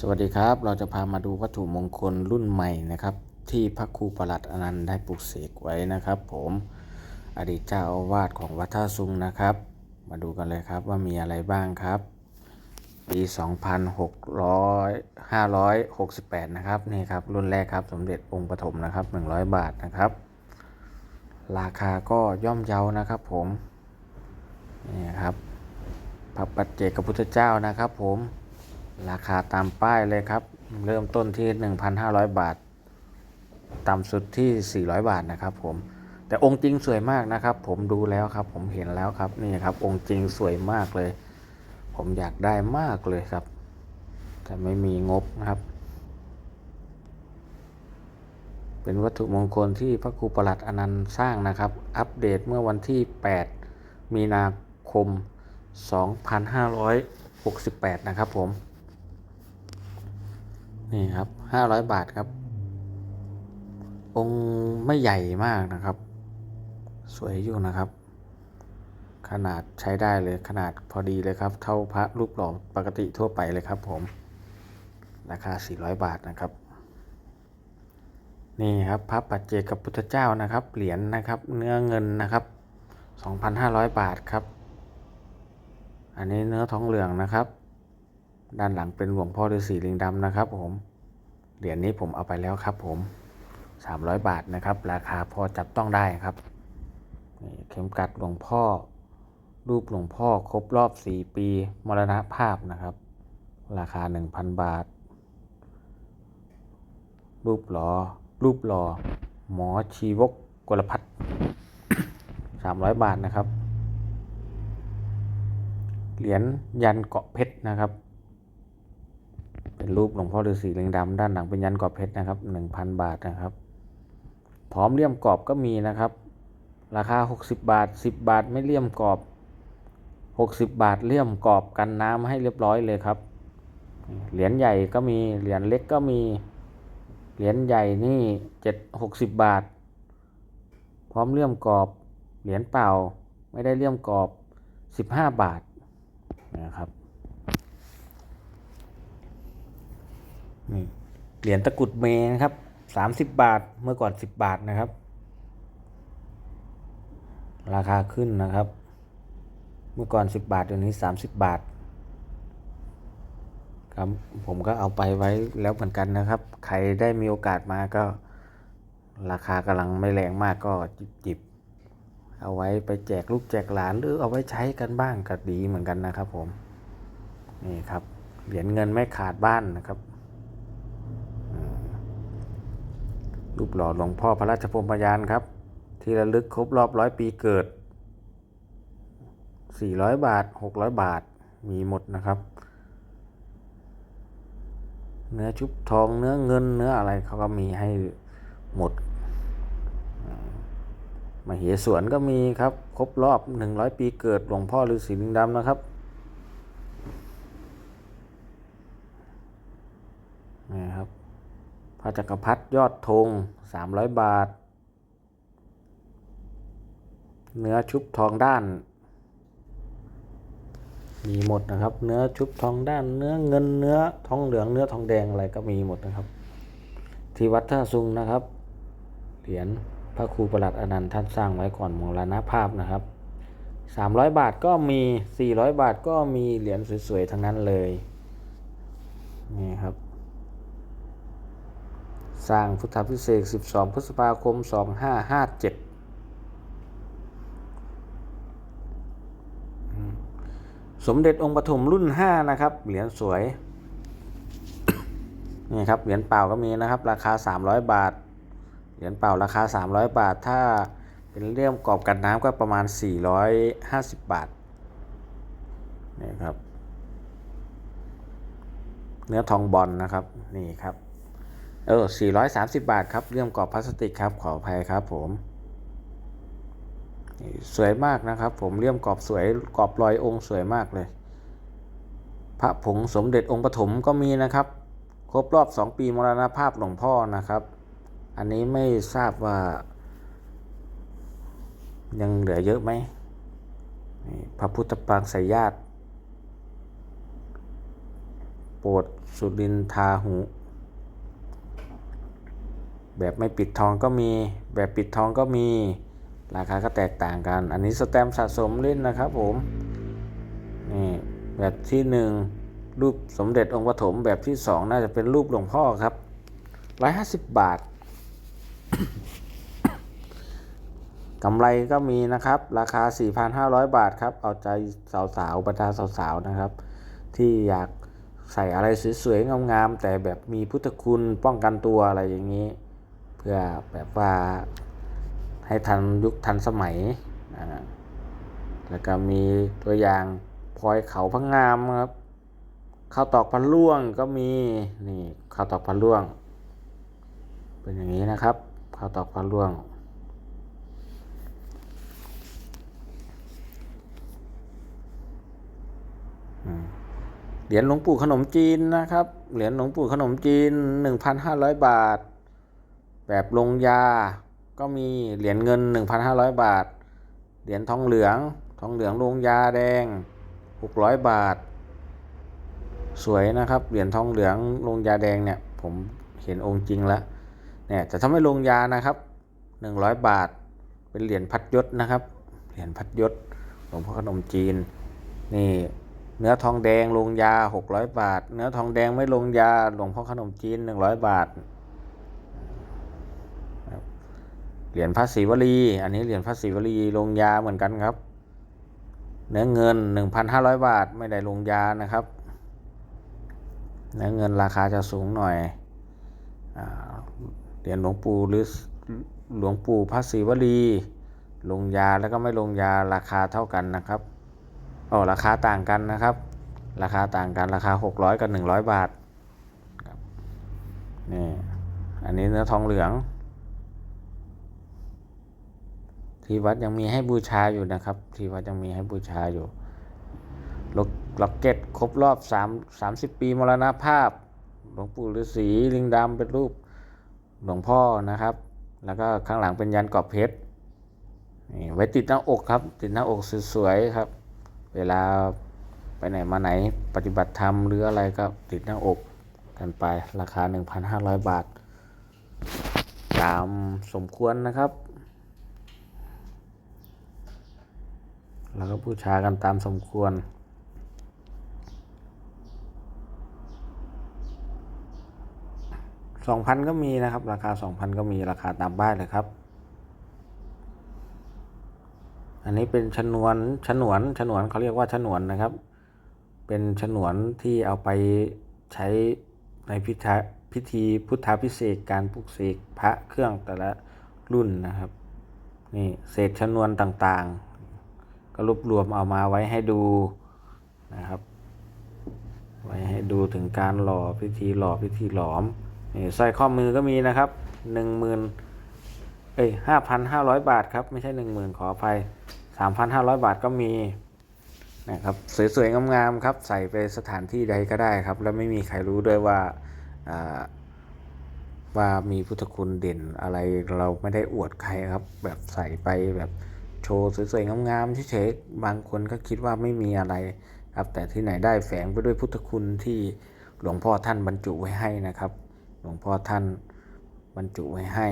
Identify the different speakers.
Speaker 1: สวัสดีครับ เราจะพามาดูวัตถุมงคลรุ่นใหม่นะครับ ที่พระครูประหลัดอนันต์ได้ปลูกเสกไว้นะครับ ผมอดีตเจ้าอาวาสของวัดท่าซุงนะครับ มาดูกันเลยครับว่ามีอะไรบ้างครับ ปี 2600 568 นะครับนี่ครับรุ่นแรกครับสมเด็จองค์ปฐมนะครับ 100 บาทนะครับ ราคาก็ย่อมเยานะครับผมนี่ครับพระปัจเจกพุทธเจ้านะครับผม ราคาตามป้ายเลยครับ เริ่มต้นที่ 1,500 บาท ต่ำสุดที่ 400 บาทนะครับผมแต่องค์จริงสวยมากนะครับ ผมดูแล้วครับ ผมเห็นแล้วครับนี่ครับ องค์จริงสวยมากเลย ผมอยากได้มากเลยครับ แต่ไม่มีงบนะครับ เป็นวัตถุมงคลที่พระครูประหลัดอนันต์สร้างนะครับ อัปเดตเมื่อวันที่ 8 มีนาคม 2568 นะครับผม นี่ครับ500บาทครับ องค์ไม่ใหญ่มากนะครับ สวยอยู่นะครับ ขนาดใช้ได้เลยขนาดพอดีเลยครับ เท่าพระรูปหล่อปกติทั่วไปเลยครับผม ราคา 400 บาทนะครับ นี่ครับพระปัจเจกพุทธเจ้านะครับ เหรียญนะครับ เนื้อเงินนะครับ 2,500 บาทครับ อันนี้เนื้อทองเหลืองนะครับ ด้านหลังเป็นหลวงพ่อฤาษีลิงดำนะครับผม เหรียญนี้ผมเอาไปแล้วครับผม 300 บาทนะครับ ราคาพอจับต้องได้ครับ เข็มกัดหลวงพ่อ รูปหลวงพ่อครบรอบ 4 ปี มรณภาพนะครับ ราคา 1,000 บาท รูปหลอรูปหล่อหมอชีวกกลพัฒน์300 บาทนะครับ เหรียญยันเกาะเพชรนะครับ เป็นรูปหลวงพ่อฤาษีลิงดำด้านหลังเป็นยันเกาะเพชรนะครับ1,000บาทนะครับ พร้อมเลี่ยมกรอบก็มีนะครับ ราคา 60 บาท 10 บาทไม่เลี่ยมกรอบ 60 บาทเลี่ยมกรอบกันน้ำให้เรียบร้อยเลยครับเหรียญใหญ่ก็มีเหรียญเล็กก็มีเหรียญใหญ่นี่เจ็ดหกสิบบาท พร้อมเลี่ยมกรอบเหรียญเปล่าไม่ได้เลี่ยมกรอบสิบห้าบาทนะครับนี่ เหรียญตะกุดเมนะครับสามสิบบาทเมื่อก่อนสิบบาทนะครับ ราคาขึ้นนะครับ เมื่อก่อนสิบบาทเดี๋ยวนี้สามสิบบาทครับผมก็เอาไปไว้แล้วเหมือนกันนะครับ ใครได้มีโอกาสมาก็ ราคากำลังไม่แรงมากก็จิบจิบเอาไว้ไปแจกลูกแจกหลานหรือเอาไว้ใช้กันบ้างก็ดีเหมือนกันนะครับผม นี่ครับเหรียญเงินไม่ขาดบ้านนะครับอืม รูปหล่อหลวงพ่อพระราชพรหมยานครับ ที่ระลึกครบรอบร้อยปีเกิด 400 บาท 600 บาทมีหมดนะครับ เนื้อชุบทองเนื้อเงินเนื้ออะไรเขาก็มีให้หมดมาเหสวนก็มีครับ ครบรอบหนึ่งร้อยปีเกิดหลวงพ่อฤาษีลิงดำนะครับนี่ครับ ระจักรพรรดิยอดธงสามร้อยบาท เนื้อชุบทองด้าน มีหมดนะครับ เนื้อชุบทองด้าน เนื้อเงินเนื้อทองเหลืองเนื้อทองแดงอะไรก็มีหมดนะครับ ที่วัดท่าซุงนะครับ เหรียญพระครูประหลัดอนันต์ท่านสร้างไว้ก่อนมรณภาพนะครับ 300 บาทก็มี 400 บาทก็มีเหรียญสวยๆทั้งนั้นเลยนี่ครับ สร้างพุทธพิเศษ 12 พฤษภาคม 2557สมเด็จองค์ปฐมรุ่น 5 นะครับ เหรียญสวย นี่ครับ เหรียญเปล่าก็มีนะครับ ราคา 300 บาท เหรียญเปล่าราคา 300 บาท ถ้าเป็นเลี่ยมกรอบกันน้ำก็ประมาณ 450 บาท นี่ครับ เนื้อทองบอลนะครับ นี่ครับ เออ 430 บาทครับเลี่ยมกรอบพลาสติกครับ ขออภัยครับผม สวยมากนะครับ ผมเลี่ยมกรอบสวยกรอบรอยองค์สวยมากเลย พระผงสมเด็จองค์ปฐมก็มีนะครับ ครบรอบ 2 ปีมรณภาพหลวงพ่อนะครับ อันนี้ไม่ทราบว่า ยังเหลือเยอะไหม พระพุทธปางสายญาติ โปรดสุรินทาหู แบบไม่ปิดทองก็มี แบบปิดทองก็มี ราคาก็แตกต่างกัน อันนี้สแตมสะสมเล่นนะครับผม นี่แบบที่หนึ่งรูปสมเด็จองค์ปฐมแบบที่สองน่าจะเป็นรูปหลวงพ่อครับร้อยห้าสิบบาท กำไรก็มีนะครับ ราคา 4,500 บาทครับ เอาใจสาวๆบรรดาสาวๆนะครับ ที่อยากใส่อะไรสวยๆงามๆแต่แบบมีพุทธคุณป้องกันตัวอะไรอย่างนี้ พื่อแบบว่าให้ทันยุคทันสมัยแล้วก็มีตัวอย่างพลอยเขาพังงามครับข้าวตอกพันล่วงก็มีนี่ข้าวตอกพันล่วง เป็นอย่างนี้นะครับข้าวตอกพันล่วง เหรียญหลวงปู่ขนมจีนนะครับ เหรียญหลวงปู่ขนมจีน1,500บาท แบบลงยาก็มีเหรียญเงิน 1,500 บาท เหรียญทองเหลือง ทองเหลืองลงยาแดง 600 บาท สวยนะครับ เหรียญทองเหลืองลงยาแดงเนี่ยผมเห็นองค์จริงแล้วเนี่ยแต่ถ้าไม่ลงยานะครับ 100 บาท เป็นเหรียญพัดยศนะครับ เหรียญพัดยศหลวงพ่อขนมจีน นี่เนื้อทองแดงลงยา 600 บาท เนื้อทองแดงไม่ลงยาหลวงพ่อขนมจีน 100 บาท เหรียญพระศิวลี อันนี้เหรียญพระศิวลีลงยาเหมือนกันครับ เนื้อเงิน 1,500 บาทไม่ได้ลงยานะครับ เนื้อเงินราคาจะสูงหน่อยอเหรียญหลวงปู่หรือหลวงปู่พระศิวลี ลงยาแล้วก็ไม่ลงยาราคาเท่ากันนะครับอ๋อราคาต่างกันนะครับ ราคาต่างกันราคา 600 กับ 100 บาทครับนี่อันนี้เนื้อทองเหลือง ที่วัดยังมีให้บูชาอยู่นะครับ ที่วัดยังมีให้บูชาอยู่ล็อกล็อกเก็ตครบรอบ3 30 ปีมรณภาพ หลวงปู่ฤาษีลิงดำเป็นรูปหลวงพ่อนะครับ แล้วก็ข้างหลังเป็นยันกรอบเพชรนี่ไว้ติดหน้าอกครับ ติดหน้าอกสวยๆครับ เวลาไปไหนมาไหนปฏิบัติธรรมหรืออะไรก็ติดหน้าอกกันไปราคา 1,500 บาท ตามสมควรนะครับ แล้วก็บูชากันตามสมควร2,000ก็มีนะครับ ราคา2,000ก็มีราคาตามบ้านเลยครับ อันนี้เป็นชนวนฉนวนฉนวนเขาเรียกว่าฉนวนนะครับ เป็นฉนวนที่เอาไปใช้ในพิธีพิธีพุทธาพิเศษกการปลุกเสกพระเครื่องแต่ละรุ่นนะครับ นี่เศษชนวนต่างๆ ก็รวบรวมเอามาไว้ให้ดูนะครับ ไว้ให้ดูถึงการหล่อพิธีหล่อพิธีหลอมนี่สร้อยข้อมือก็มีนะครับหนึ่งหมื่นเอ้ยห้าพันห้าร้อยบาทครับ ไม่ใช่หนึ่งหมื่นขออภัยสามพันห้าร้อยบาทก็มีนะครับสวยๆงามๆครับ ใส่ไปสถานที่ใดก็ได้ครับ แล้วไม่มีใครรู้ด้วยว่าอ่าว่ามีพุทธคุณเด่นอะไรเราไม่ได้อวดใครครับ แบบใส่ไปแบบ โชว์สวยๆงามๆเฉยๆบางคนก็คิดว่าไม่มีอะไรครับแต่ที่ไหนได้แฝงไปด้วยพุทธคุณที่หลวงพ่อท่านบรรจุไว้ให้นะครับ หลวงพ่อท่านบรรจุไว้ให้